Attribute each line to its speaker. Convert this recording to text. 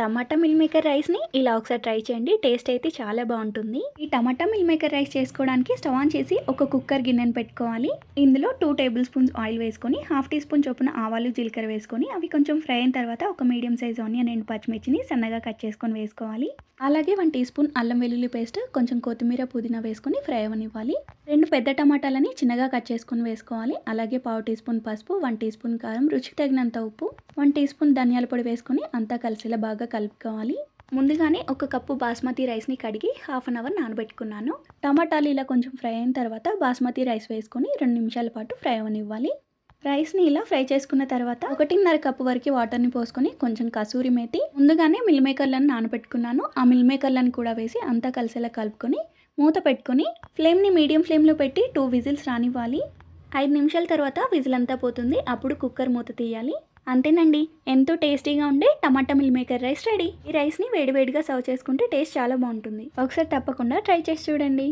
Speaker 1: టమాటా meal maker రైస్ని ఇలా ఒకసారి ట్రై చేయండి. టేస్ట్ అయితే చాలా బాగుంటుంది. ఈ టమాటా మిల్ మేకర్ రైస్ చేసుకోవడానికి స్టవ్ ఆన్ చేసి ఒక కుక్కర్ గిన్నెను పెట్టుకోవాలి. ఇందులో టూ టేబుల్ స్పూన్స్ ఆయిల్ వేసుకొని హాఫ్ టీ స్పూన్ చొప్పున ఆవాలు జీలకర్ర వేసుకొని అవి కొంచెం ఫ్రై అయిన తర్వాత ఒక మీడియం సైజ్ ఆనియన్ అండ్ పచ్చిమిర్చిని సన్నగా కట్ చేసుకొని వేసుకోవాలి. అలాగే వన్ టీ స్పూన్ అల్లం వెల్లుల్లి పేస్ట్ కొంచెం కొత్తిమీర పుదీనా వేసుకొని ఫ్రై అవ్వనివ్వాలి. రెండు పెద్ద టమాటాలని చిన్నగా కట్ చేసుకొని వేసుకోవాలి. అలాగే పావు టీ స్పూన్ పసుపు వన్ టీ స్పూన్ కారం రుచికి తగినంత ఉప్పు. వన్ టీ స్పూన్ ధనియాల పొడి వేసుకొని అంతా కలిసేలా బాగా కలుపుకోవాలి. ముందుగానే ఒక కప్పు బాస్మతి రైస్ని కడిగి హాఫ్ అన్ అవర్ నానబెట్టుకున్నాను. టమాటాలు ఇలా కొంచెం ఫ్రై అయిన తర్వాత బాస్మతి రైస్ వేసుకొని రెండు నిమిషాల పాటు ఫ్రై అవనివ్వాలి. రైస్ని ఇలా ఫ్రై చేసుకున్న తర్వాత ఒకటిన్నర కప్పు వరకు వాటర్ని పోసుకొని కొంచెం కసూరి మేతి ముందుగానే మిల్ మేకర్లను నానబెట్టుకున్నాను. ఆ మిల్ మేకర్లను కూడా వేసి అంతా కలిసేలా కలుపుకొని మూత పెట్టుకొని ఫ్లేమ్ని మీడియం ఫ్లేమ్లో పెట్టి టూ విజిల్స్ రానివ్వాలి. ఐదు నిమిషాల తర్వాత విజిల్ అంతా పోతుంది. అప్పుడు కుక్కర్ మూత తీయాలి. అంతేనండి. ఎంతో టేస్టీగా ఉండే tomato meal maker rice ready. ఈ రైస్ని వేడివేడిగా సర్వ్ చేసుకుంటే టేస్ట్ చాలా బాగుంటుంది. ఒకసారి తప్పకుండా ట్రై చేసి చూడండి.